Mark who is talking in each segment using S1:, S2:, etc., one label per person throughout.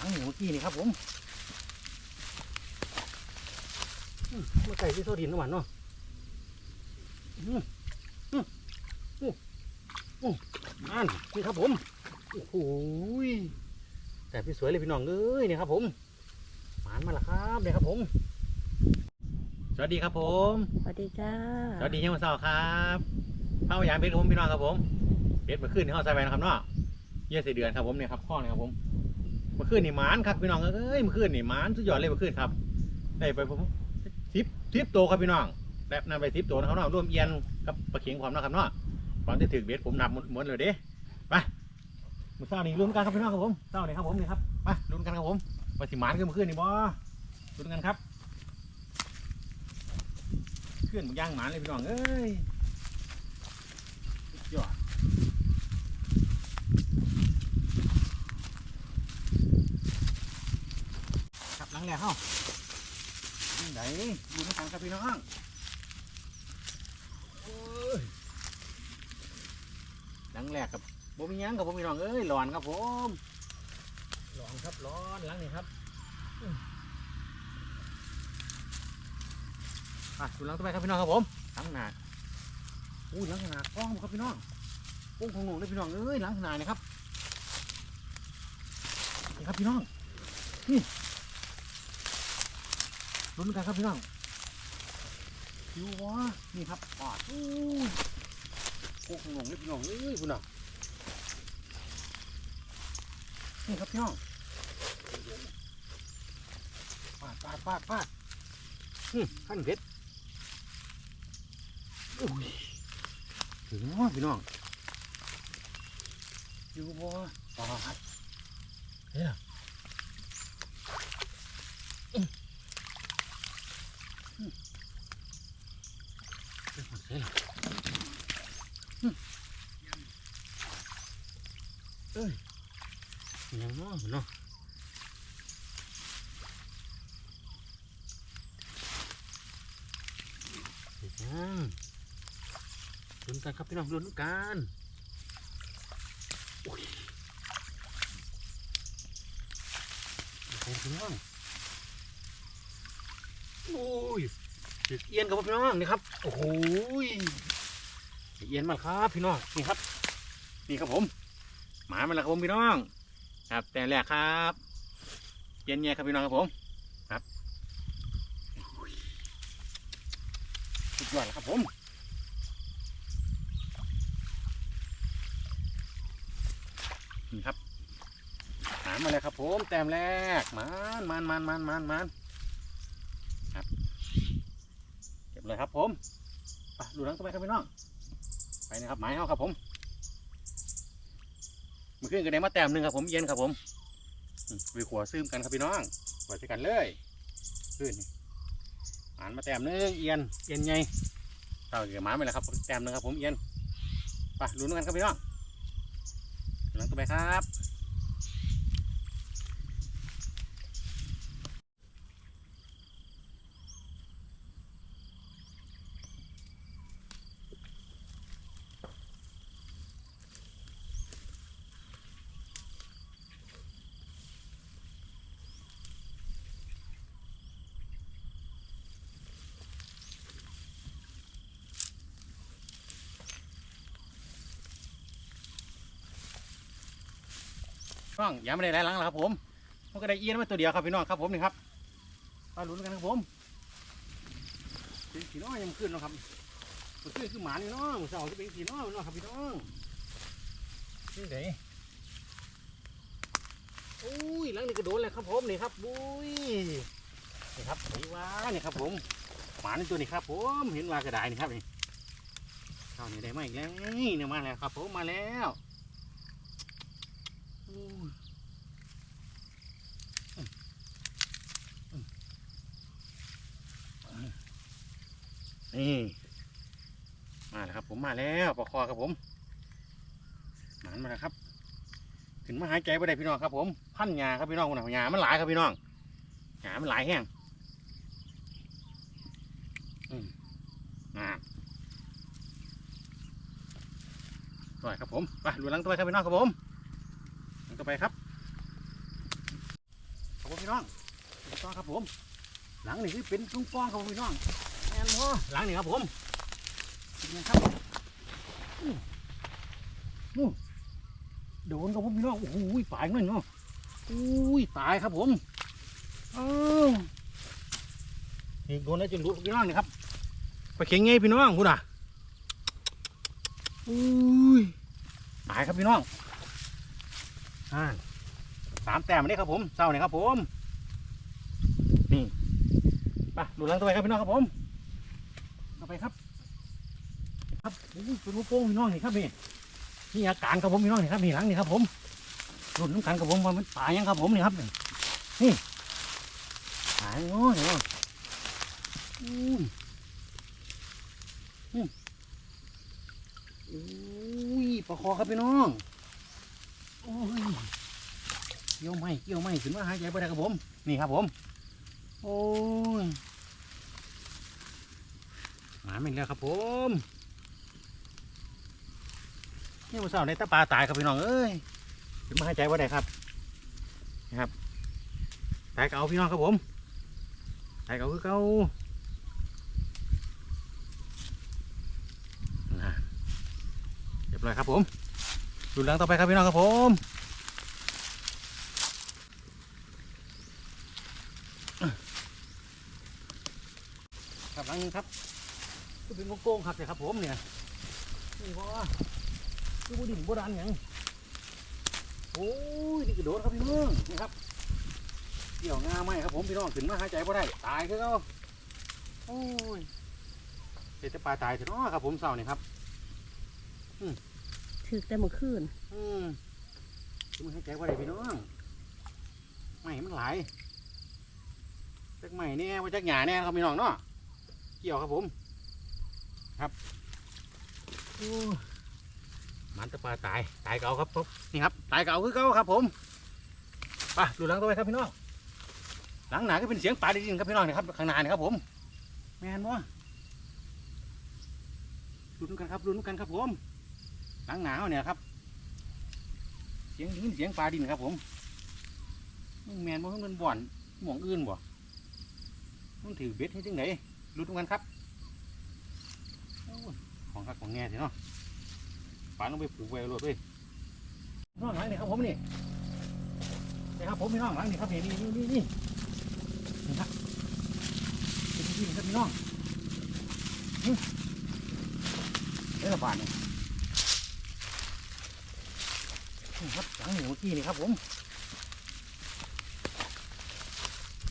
S1: หลังหมูเมื่อกี้นี่ครับผมมาใส่ที่โซดินน้ำหวานเนาะอืมอืมโอ้โอ้นั่นนี่ครับผม โอ้โหยแต่พี่สวยเลยพี่น้องเอ้ยนี่ครับผมหมานมาแล้วครับเนี่ยครับผม สวัสดีครับผม
S2: สวัสดีจ้า
S1: สวัสดียังวันเสาร์ครับเข้ายามเพชรครับผมพี่น้องครับผมเพชรเมื่อคืนที่ห้องใส่ไปนะครับเนาะเยี่ยสี่เดือนครับผมเนี่ยครับข้อเนี่ยครับผม มื่อคืนนี่หมานครับพี่น้องเอ้ยเมื่อคืนนี่หมานสุดยอดเลยเมื่อคืนครับได้ไปผมทิปทิปโตครับพี่น้องได้นำไปทิปโตนะครับเนาะร่วมเอียนกับปลาเข็งความนะครับเนาะก่อนที่ถึงเบ็ดผมนับหมดเลยเด้ไปมื่อเช้านี่ลุ้นกันครับพี่น้องครับผมเช้านี่ครับผมนี่ครับไปลุ้นกันครับผมว่าสิหมานขึ้นเมื่อคืนนี่บ่ลุ้นกันครับเคลื่อนหมูย่างหมานเลยพี่น้องเอ้ยสุดยอด ครับหลังแรกเข้านี่ไหนดูน้ำฟังครับพี่น้องโอ้ยหลังแรกกับบ่มีหยังกับผมพี่น้องเอ้ยร้อนครับผมร้อนครับร้อนหลังนี่ครับอะดูหลังต่อไปครับพี่น้องครับผมหลังหนาอู้หลังหนากล้องบ่ครับพี่น้องปุ้งของหนูเลยพี่น้องเอ้ยหลังหนาเนี่ยครับนี่ครับพี่น้องนี่ ลุ้นกันครับพี่น้องคิววะนี่ครับปอดอู้ปุ้งของนูเลยพี่น้องเอ้ยพี่น้องนี่ครับพี่น้องปาดปาดปาดปาดอืมขั้นเพชรอุ้ยถึงว่าพี่น้องอยู่บ่ปลาครับเนี่ยอืมอืม เป็นคนเสียหรออืมเอ้ยยังเนาะเนาะอืมลุ้นกันครับพี่น้องลุ้นกันโอ้ยโอ้โหพี่น้องโอ้ย เอียนครับพี่น้องนี่ครับโอ้โหยเอียนมาครับพี่น้องนี่ครับ นี่ครับผม หมามาแล้วครับผมพี่น้อง ครับ แต่แรกครับเอียนแย่ครับพี่น้องครับผมครับสุดยอดแล้วครับผมนี่ครับหามาเลยครับผม แต้มแรกมันมันมันมันมันมันครับ เลยครับ ผมไปดูหลังต่อไปครับพี่น้องไปนะครับหมายเขาครับผมมื่อคืนก็ได้มาแต้มหนึ่งครับผมเย็นครับผมอืมไปขัวซึมกันครับพี่น้องขัวใส่กันเลยขึ้นนี่อ่านมาแต้มหนึงเอียนเอียนไงเราเกี่ยวหมาไปแล้วครับแต้มหนึงครับผมเอียนไปลุ้นกันครับพี่น้องหลังต่อไปครับ ช่องยังไม่ได้หลายหลังแล้วครับผมมันก็ได้เอียนมาตัวเดียวครับพี่น้องครับผมนี่ครับมาลุ้นกันครับผมเป็นสีน้อยยังขึ้นนะครับมันขึ้นคือหมานี่นาะมันเสาจะเป็นสีน้อยเนาะครับพี่น้องนี่ไหนโอ้ยหลังนี้กระโดดเลยครับผมนี่ครับบุ้ยนี่ครับไหนวะนี่ครับผมหมาในตัวนี้ครับผมเห็นว่ากระไดนี่ครับนี่เข้านี่ได้มาอีกแล้วนี่มาแล้วครับผมมาแล้ว นี่มาแล้วครับผมมาแล้วปลาคอครับผมหมานมาแล้วครับขึ้นมาหายใจไปได้พี่น้องครับ ผมพันหยาครับพี่น้องคนหนาหยามันหลายครับพี่น้องหยามันหลายแห้งอืมอ่าต่อยครับผมไปดูหลังตัวไปครับพี่น้องครับผม ต่อไปครับผมพี่น้องถูกต้องครับผม หลังนี่คือเป็นลุงป้องครับผมพี่น้องแอนพ่หลังนี่ครับผมเป็นไงครับอู้อู้โดนครับผมพี่น้องโอ้โหตายหน่อยเนาะอุ้ยตายครับผมอ้าวนี่โดนแล้วจนรู้พี่น้องนี่ครับไปเข็งไงพี่น้องคุณอะอุ้ยตายครับพี่น้องอ่า สามแต้มนี่ครับผมเศร้านี่ครับผม นี่ไปดูหลังตัวไปครับพี่น้องครับผมเอาไปครับ ครับโอ้ยเป็นลูกโป่งพี่น้องนี่ครับนี่นี่อาการครับผมพี่น้องนี่ครับนี่หลังนี่ครับผมรุ่นน้ำกันครับผมว่ามันตายยังครับผมนี่ครับนี่ตายโอ้ยเนาะอุ้ยอืมอุ้ยปลาคอครับพี่น้อง เกี่ยวไม่เกี่ยวไม่ถึงว่าหายใจไปได้ครับผม นี่ครับผม โอ้ยหมาไม่แล้วครับผมนี่มันเศร้าในตาปลาตายครับพี่น้องเอ้ยถึงมาหายใจว่าได้ครับนะครับตายเก่าพี่น้องครับผมตายเก่าคือเก่านะเรียบร้อยครับผม ดูหลังต่อไปครับพี่น้องครับผมครับหลังนึงครับก็เป็นโกงๆครับเลยครับผมเนี่ยนี่เพราะว่าคือบุดินโบราณอย่างโอ้ยนี่กระโดดครับพี่น้องนี่ครับเกี่ยวงาไหมครับผมพี่น้องขึ้นมาหายใจบ่ได้ตายคือเขาโอ้ยเดี๋ยวจะปลาตายเถอะเนาะครับผมเศร้านี่ครับ
S2: ถึกแต่เมื่อคืน
S1: อืมขึ้นมาหายใจบ่ได้พี่น้องไม่มันหลายจักใหม่เนี่ยว่าจักหยาเนี่ยครับพี่น้องเนาะเกี่ยวครับผม ครับโอ้มันตะปลาตายตายเก่าครับผมนี่ครับตายเก่าคือเก่าครับ ผมไปดูหลังตัวไปครับพี่น้องหลังหนาก็เป็นเสียงปลาจริงๆครับพี่น้องนี่ครับข้างหน้านี่ครับผม แมนบ่รุนกันครับรุนกันครับผม หลังหนาวเนี่ยครับ เสียงดินเสียงปลาดินครับผมแมนบ่เพิ่งเป็นบ่อนหม่องอื่นบ่มันถือเบ็ดให้จังไหนรุนกันครับอของคักของแง่สิเนาะปลาต้องไปผูกไว้รวดเลยน้องหลังนี่ครับผมนี่นี่ครับผมพี่น้องหลังนี่ครับนี่นี่นี่นี่นี่ครับเป็นที่นี่ครับพี่น้องนี่เอ้ยบาทนี่นี่ ครับหลังนี่เมื่อกี้นี่ครับผม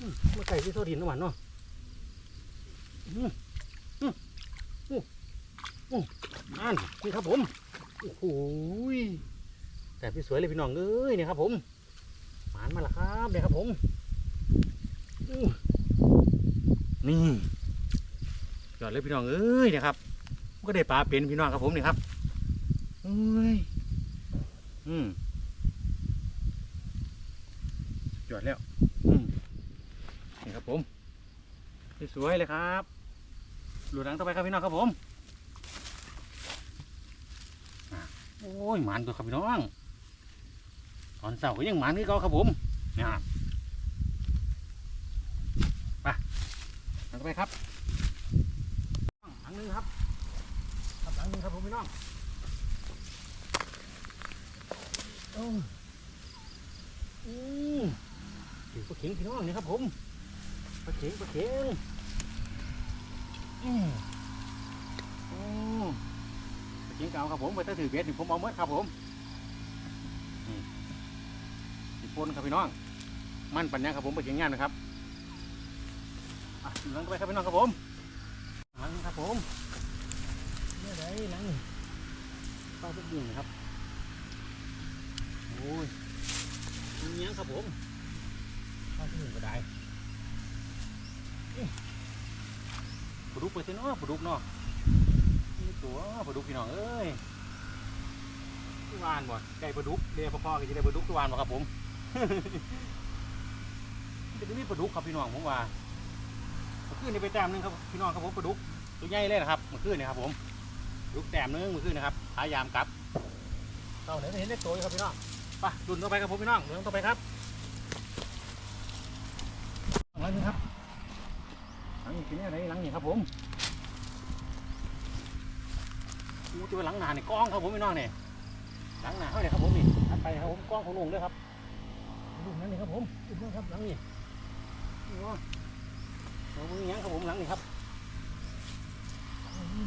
S1: อืมาไก่ที่โซดินน้ำหวานเนาะอืมนั่นนี่ครับผมโอ้โหแต่พี่สวยเลยพี่น้องเอ้ยเนี่ยครับผมหมานมาและครับเนี่ยครับผมนี่ยอดเลยพี่น้องเอ้ยเนี่ยครับก็ได้ปลาเป็นพี่น้องครับผมนี่ครับเอ้ย อืมยอดแล้ว อืมนี่ครับผมสวยๆเลยครับ หลุดหลังต่อไปครับพี่น้องครับผมโอ้ยหมันตัวครับพี่น้องตอนเสาร์ก็ยังหมันคือเก่าครับผมเนี่ยครับไปทางไปครับหลังหนึงครับครับหลังหนึงครับผมพี่น้องโอ้อืมถือปลาเข็งพี่น้องนี่ครับผมปลาเข็งปลาเข็งอืมโอ้เสียงเก่าครับผมไปตั้งถือเบ็ดนี่ผมเอาเมื่อครับผมนี่สิปนครับพี่น้อง มั่นปัญญาครับผมไปเสียงงานนะครับอะหลังไปครับพี่น้องครับผมหลังครับผมเนี่ยไหนหลังเข้าทุกยิงครับ อ้ยมันเนี้ยงครับผมเข้าทุกยิงก็ได้ปลาดุกไปสิเนาะปลาดุกเนาะนี่ตัวปลาดุกพี่น้องเอ้ยทุกวานบ่ไก่ปลาดุกเรียกพ่อๆก็จะได้ปลาดุกทุกวานบ่ครับผมจะมีปลาดุกครับพี่น้องผมว่าเมื่อคืนนี่ไปแต้มนึงครับพี่น้องครับผมปลาดุกตัวใหญ่เลยนะครับเมื่อคืนนี่ครับผมลาดุกแต้มนึงเมื่อคืนนะครับพยายามกลับเข้าไหนไม่เห็นได้ตัวเลยครับพี่น้อง ไปดุนต่อไปครับผมพี่น้องเรื่งต่อไปครับลังนี้ครับหลังนี้เป็นอะไรหลังนี้ครับผมอู้ตัวหลังหนาเนี่ยกล้องครับผมพี่น้องเนี่ยหลังหนาเขาเนี่ยครับผมนี่อัดไปครับผมกล้องของลุงด้วยครับลุงนั่นนี่ครับผมลุงครับหลังนี้นี่วะเรามือยังครับผมหลังนี้ครับ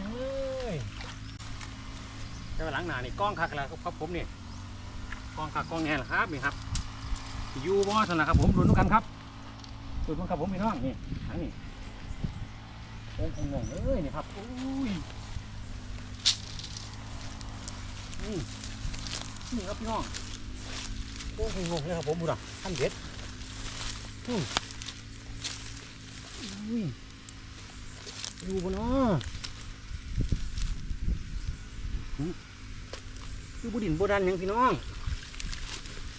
S1: ยังเลยแต่ว่าหลังหนานี่กล้องคักแล้วครับผมนี่ กองคักองแน่ละครับนี่ครับอยูบอสนะครับผมรุนกันครับสุดมันครับผมพี่น้องนี่ทางนี้โอ้งงงเลยนี่ครับอุ้ยนี่นี่ครับพี่น้องโอ้งงงเลยครับผมบุญอะท่านเด็ดอืมอุ้ยอยู่บนอ้อหืมคือบุดินบุดันยังพี่น้อง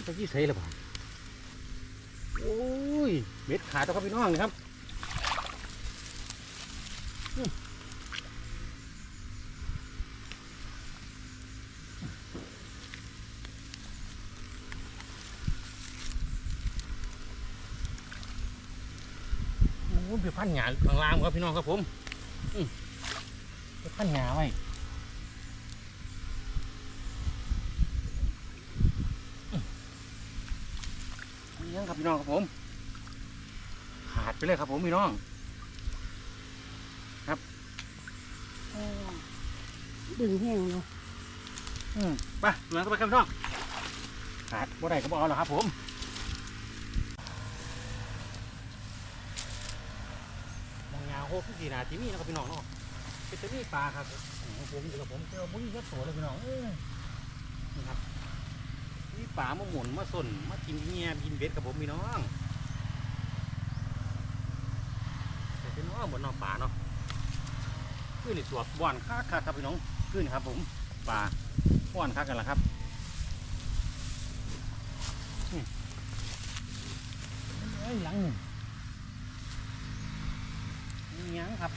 S1: ตะกี้ใส่หรือเปล่าโอ้ย เม็ดขาดแล้วครับพี่น้องนี่ครับโอ้ยไปพันหยาข้างล่างครับพี่น้องครับผมอืมไปพันหยาไว้อืมนี่ยังครับ พี่น้องครับผม ขาดไปเลยครับผมพี่น้อง
S2: ดึงแห้งเนาะ
S1: อืมไปเหลือก็ไปครับพี่น้อง ขาดบ่ได้ก็บ่เอาหรอกครับ ผมมองยาวโหกสี่นาทีมีนะครับพี่น้องเนาะเป็นจะมีปลาครับอืมผมอยู่กับผมเจอมุ้ยก็โตเลยพี่น้องเอ้ยนี่ครับมี ปลามาหมุนมาส่นมากินเงียกินเบ็ดกับผมพี่น้องแต่พี่น้องบนน้องปลาเนาะขึ้นในสวดบ่อนค่าค่าครับพี่น้องขึ้นครับผมปลาป้อนคักกันละครับนี่เอ้ยหลังหนึ่งนี่ยังครับ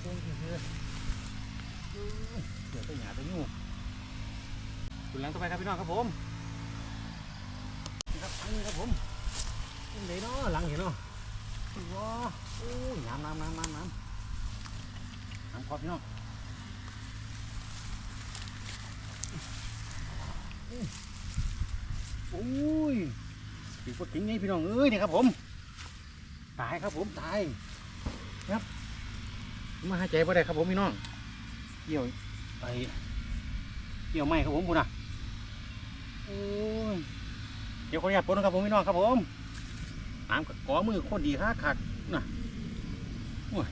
S1: เพิ่งคือคือเดี๋ยวไปหยาไปยู่ คุณหลังต่อไปครับพี่น้องครับผมครับอันนี้ครับผมนี่ไหนเนาะหลังเห็นเนาะว้าโอ้ยน้ำน้ำน้ำน้ำน้ำน้ำพอพี่น้องโอ้ยปีกปกิ้งไงพี่น้องเอ้ยนี่ครับผมตายครับผมตายครับ มาหาใจพอได้ครับผมพี่น้องเกี่ยวไปเกี่ยวไม่ครับผมบุญอะ เดี๋ยวขออนุญาตปนนะครับผมพี่น้องครับผมน้ำกับกอมือโคตรดีคักคักนะโอ้ย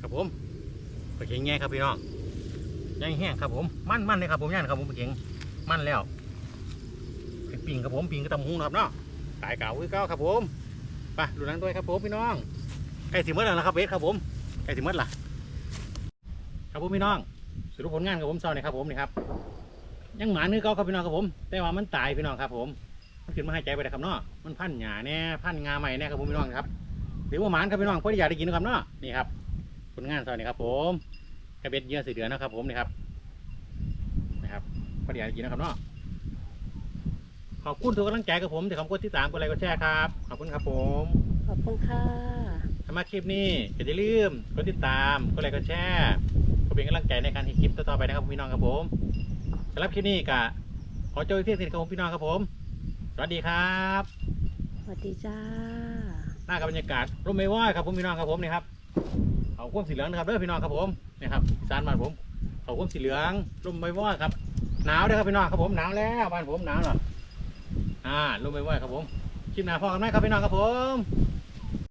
S1: ครับผมไปเก่งแง่ครับพี่น้องยังแห้งครับผมมันมันเลยครับผมย่านครับผมเก่งมันแล้วปิ่งครับผมปิ่งก็ตำหุงนะครับเนาะตายเก่าคือเก่าครับผมไปดูนังด้วยครับผมพี่น้องไก่สิมื่อแล้วนะครับเบสครับผมไก่สิมื่อล่ะครับผมพี่น้อง สรุปผลงานครับผมเศร้านี่ครับผมนี่ครับยังหมาเนื้อเก่าครับพี่น้องครับผม แต่ว่ามันตายพี่น้องครับ ผมมันขึ้นมาให้ใจไปเลยครับเนาะมันพันหยาแน่พันงาใหม่แน่ครับผมพี่น้องครับหรือว่าหมานครับพี่น้องเพื่ออยากได้กินนะครับเนาะนี่ครับผลงานเศร้านี่ครับ ผมกระเบ็ดเหยื่อสีเดือนนะครับ ผมนี่ครับนะครับพอดีอยากกินนะครับเนาะขอบคุณทุกกำลังใจกับผมที่คำกดที่สามกดไลค์กดแชร์ครับขอบคุณครับผม
S2: ขอบคุณค่ะ
S1: ถ้ามาคลิปนี้ก็อย่าลืมกดติดตามกดไลค์กดแชร์ เพื่อเป็นกำลังใจในการให้คลิปต่อๆไปนะครับพี่น้องครับผมสำหรับคลิปนี้ก็ขอโจยเพียงสิทธิ์ครับผมพี่น้องครับผม สวัสดีครับ
S2: สวัสดีจ้า
S1: หน้ากับบรรยากาศร่มไม่ว่ายครับผมพี่น้องครับผมนี่ครับเขาควมสีเหลืองนะครับเด้อพี่น้องครับผมนี่ครับอีสานบ้านผมเขาควมสีเหลืองร่มไม่ว่ายครับหนาวเด้อครับพี่น้องครับผมหนาวแล้วบ้านผมหนาวเหรออ่าร่มไม่ว่ายครับผมคลิปหน้าพอกันไหมครับพี่น้องครับผม